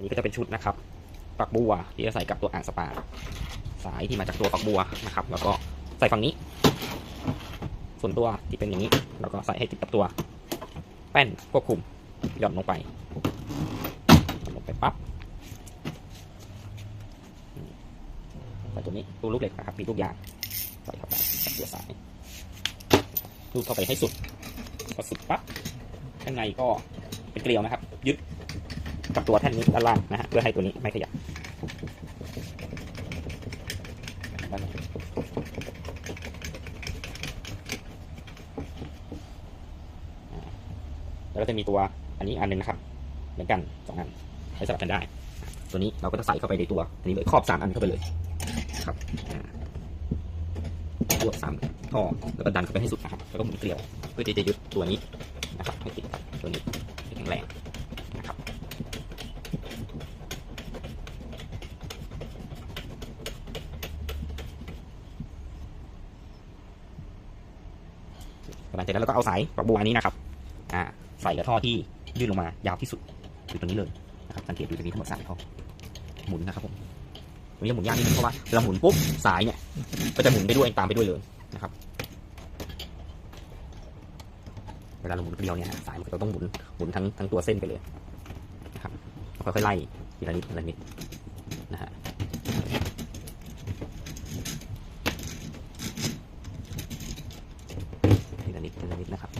อันนี้ก็จะเป็นชุดนะครับฝักบัวที่จะใส่กับตัวอ่างสปา สายที่มาจากตัวฝักบัวนะครับ แล้วก็ใส่ฝั่งนี้ ส่วนตัวที่เป็นอย่างนี้ แล้วก็ใส่ให้ติดกับตัว แป้นควบคุมหย่อนลงไปหย่อนลงไปปั๊บใส่ตัวนี้ตัวลูกเหล็กนะครับมีลูกยางใส่เข้าไปกับตัวสายลูเข้าไปให้สุดพอสุดปั๊บข้างในก็เป็นเกลียวนะครับ กับตัวแท่นนี้ด้านล่างนะฮะเพื่อให้ตัวนี้ไม่ขยับแล้วก็จะมีตัวอันนี้อันหนึงนะครับเหมือนกันสองอันใช้สลับกันได้ ตัวนี้เราก็จะใส่เข้าไปในตัวอันนี้เลยครอบสามอันเข้าไปเลยครับรวบสามท่อแล้วก็ดันเข้าไปให้สุดนะครับแล้วก็หมุนเกลียว เพื่อที่จะยึดตัวนี้นะครับให้ติดตัวนี้ให้แข็งแรงนะครับห ลังจากนั้นเราก็เอาสายฝักบัวอันนี้นะครับอ่าใส่กับท่อที่ยื่นลงมายาวที่สุดคือตัวนี้เลยนะครับสังเกตดูจะมีทั้งหมดสามท่อหมุนนะครับผมตรงนี้จะหมุนยากนิดนึงเพราะว่าเวลาหมุนปุ๊บสายเนี่ยก็จะหมุนไปด้วยตามไปด้วยเลยนะครับเวลาเราหมุนเกลียวเนี่ยสายมันก็ต้องหมุนหมุนทั้งทั้งตัวเส้นไปเลยนะครับค่อยๆไล่ทีละนิดทีละนิดนะฮะทีละ นะครับ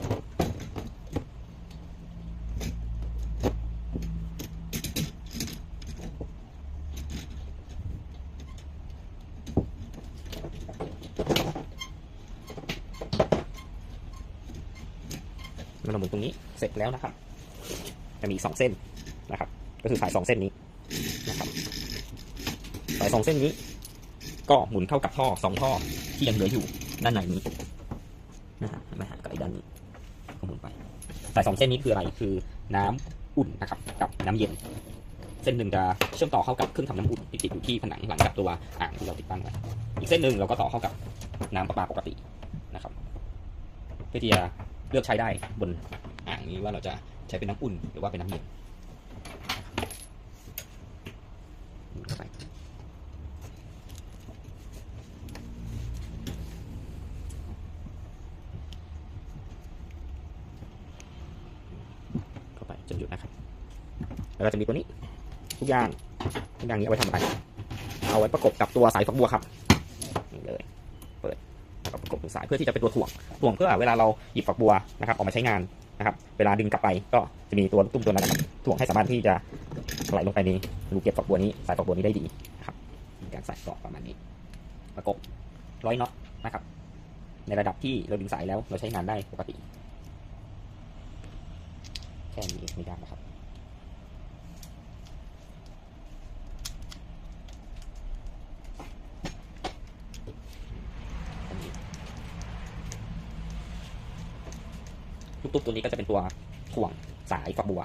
เราหมุนตรงนี้เสร็จแล้วนะครับ จะมีสองเส้นนะครับ ก็คือสายสองเส้นนี้นะครับสายสองเส้นนี้ ก็หมุนเข้ากับท่อสองท่อที่ยังเหลืออยู่ด้านในนี้ นะฮะเห็นไหมฮะกับไอ้ด้านนี้ก็หมุนไปสายสองเส้นนี้คืออะไรคือน้ำอุ่นนะครับกับน้ำเย็น เส้นหนึ่งจะเชื่อมต่อเข้ากับเครื่องทำน้ำอุ่นที่ติดอยู่ที่ผนังหลังกับตัวอ่างที่เราติดตั้งไว้อีกเส้นหนึ่งเราก็ต่อเข้ากับน้ำประปาปกตินะครับ เพื่อที่จะเลือกใช้ได้บนอ่างนี้ว่าเราจะใช้เป็นน้ำอุ่นหรือว่าเป็นน้ำเย็นหมุนเข้าไปเข้าไป จนหยุดนะครับ แล้วก็จะมีตัวนี้ ทุกอย่างทุกอย่างนี้เอาไว้ทำอะไร เอาไว้ประกบกับตัวสายฝักบัวครับนี่เลย เปิดแล้วก็ประกบเป็นสายเพื่อที่จะเป็นตัวถ่วง ถ่วงเพื่อเวลาเราหยิบฝักบัวนะครับออกมาใช้งานนะครับ เวลาดึงกลับไปก็จะมีตัวตุ้มตัวนั้นนะครับถ่วงให้สามารถที่จะไหลลงไปในรูเก็บฝักบัวนี้ สายฝักบัวนี้ได้ดีนะครับ การใส่ต่อประมาณนี้ ประกบร้อยน็อตนะครับ ในระดับที่เราดึงสายแล้วเราใช้งานได้ปกติ แค่นี้ไม่ได้นะครับลูกตุ๊กตัวนี้ก็จะเป็นตัวถ่วงสายฝักบัว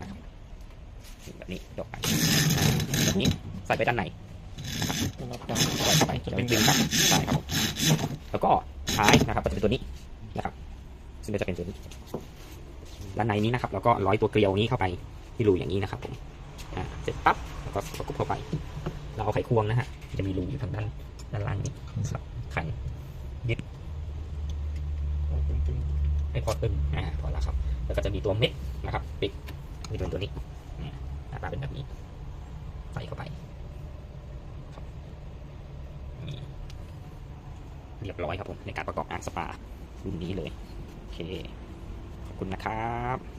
นะครับแบบนี้ยกไปแบบนี้ใส่ไปด้านในนะครับใส่ไปจะเป็นดึงกลับใช่ครับผมแล้วก็ท้ายนะครับก็จะเป็นตัวนี้นะครับซึ่งก็จะเป็นตัวนี้ ด้านในนี้นะครับแล้วก็ร้อยตัวเกลียวนี้เข้าไปที่รูอย่างนี้นะครับผมเสร็จปั๊บแล้วก็ประกบเข้าไป เราเอาไขควงนะฮะจะมีรูอยู่ทางด้านด้านล่างนี้ครับไขยึดให้พอตึงอ่าพอแล้วครับ แล้วก็จะมีตัวเม็ดนะครับปิดมีเป็นตัวนี้หน้าตาเป็นแบบนี้ใส่เข้าไปเรียบร้อยครับผมในการประกอบอ่างสปารุ่นนี้เลยโอเค คุณนะครับ